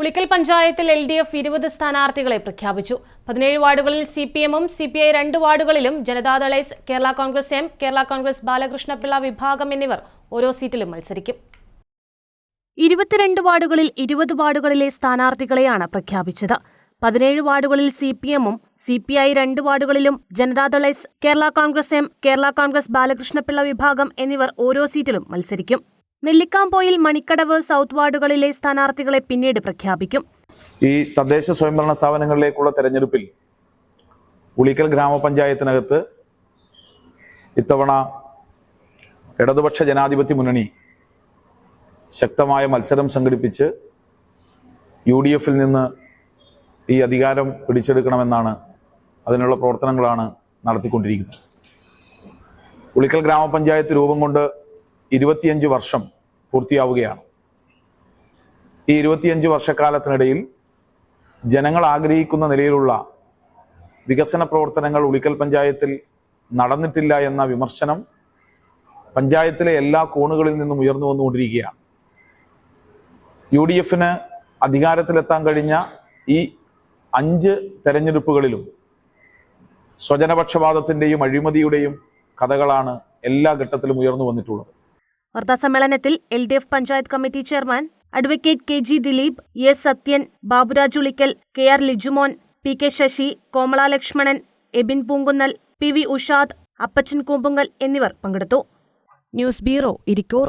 ഉളിക്കൽ പഞ്ചായത്തിൽ L D F ഇരുപത് സ്ഥാനാർത്ഥികളെ പ്രഖ്യാപിച്ചു. പതിനേഴ് വാർഡുകളിൽ സി പി എമ്മും സി പി ഐ രണ്ട് വാർഡുകളിലും ജനതാദൾ എസ് കേരള കോൺഗ്രസ് എം കേരള കോൺഗ്രസ് ബാലകൃഷ്ണപിള്ള വിഭാഗം എന്നിവർ ഓരോ സീറ്റിലും മത്സരിക്കും. ഇരുപത്തിരണ്ട് വാർഡുകളിൽ ഇരുപത് വാർഡുകളിലെ സ്ഥാനാർത്ഥികളെയാണ് പ്രഖ്യാപിച്ചത്. പതിനേഴ് വാർഡുകളിൽ സി പി എമ്മും സി പി ഐ രണ്ട് വാർഡുകളിലും ജനതാദൾ എസ് കേരള കോൺഗ്രസ് എം കേരള കോൺഗ്രസ് ബാലകൃഷ്ണപിള്ള വിഭാഗം എന്നിവർ ഓരോ സീറ്റിലും മത്സരിക്കും. നെല്ലിക്കാംപോയിൽ മണിക്കടവ് സൗത്ത് വാർഡുകളിലെ സ്ഥാനാർത്ഥികളെ പിന്നീട് പ്രഖ്യാപിക്കും. ഈ തദ്ദേശ സ്വയംഭരണ സ്ഥാപനങ്ങളിലേക്കുള്ള തെരഞ്ഞെടുപ്പിൽ ഉളിക്കൽ ഗ്രാമപഞ്ചായത്തിനകത്ത് ഇത്തവണ ഇടതുപക്ഷ ജനാധിപത്യ മുന്നണി ശക്തമായ മത്സരം സംഘടിപ്പിച്ച് യു ഡി എഫിൽ നിന്ന് ഈ അധികാരം പിടിച്ചെടുക്കണമെന്നാണ് അതിനുള്ള പ്രവർത്തനങ്ങളാണ് നടത്തിക്കൊണ്ടിരിക്കുന്നത്. ഉളിക്കൽ ഗ്രാമപഞ്ചായത്ത് രൂപം കൊണ്ട് ഇരുപത്തിയഞ്ച് വർഷം പൂർത്തിയാവുകയാണ്. ഈ ഇരുപത്തിയഞ്ച് വർഷക്കാലത്തിനിടയിൽ ജനങ്ങൾ ആഗ്രഹിക്കുന്ന നിലയിലുള്ള വികസന പ്രവർത്തനങ്ങൾ ഉളിക്കൽ പഞ്ചായത്തിൽ നടന്നിട്ടില്ല എന്ന വിമർശനം പഞ്ചായത്തിലെ എല്ലാ കോണുകളിൽ നിന്നും ഉയർന്നു വന്നുകൊണ്ടിരിക്കുകയാണ്. യു ഡി എഫിന് അധികാരത്തിലെത്താൻ കഴിഞ്ഞ ഈ അഞ്ച് തെരഞ്ഞെടുപ്പുകളിലും സ്വജനപക്ഷപാതത്തിന്റെയും അഴിമതിയുടെയും കഥകളാണ് എല്ലാ ഘട്ടത്തിലും ഉയർന്നു വന്നിട്ടുള്ളത്. വാർത്താസമ്മേളനത്തിൽ L D F panchayat committee chairman advocate K G Dileep S Sathyan Baburaj Ulikkal K R Lijumon P K Sasi Komala Lakshmanan Ebin Poonkunnal P V Ushad Appachan Koombungal എന്നിവർ പങ്കെടുത്തു. News bureau Irikkur.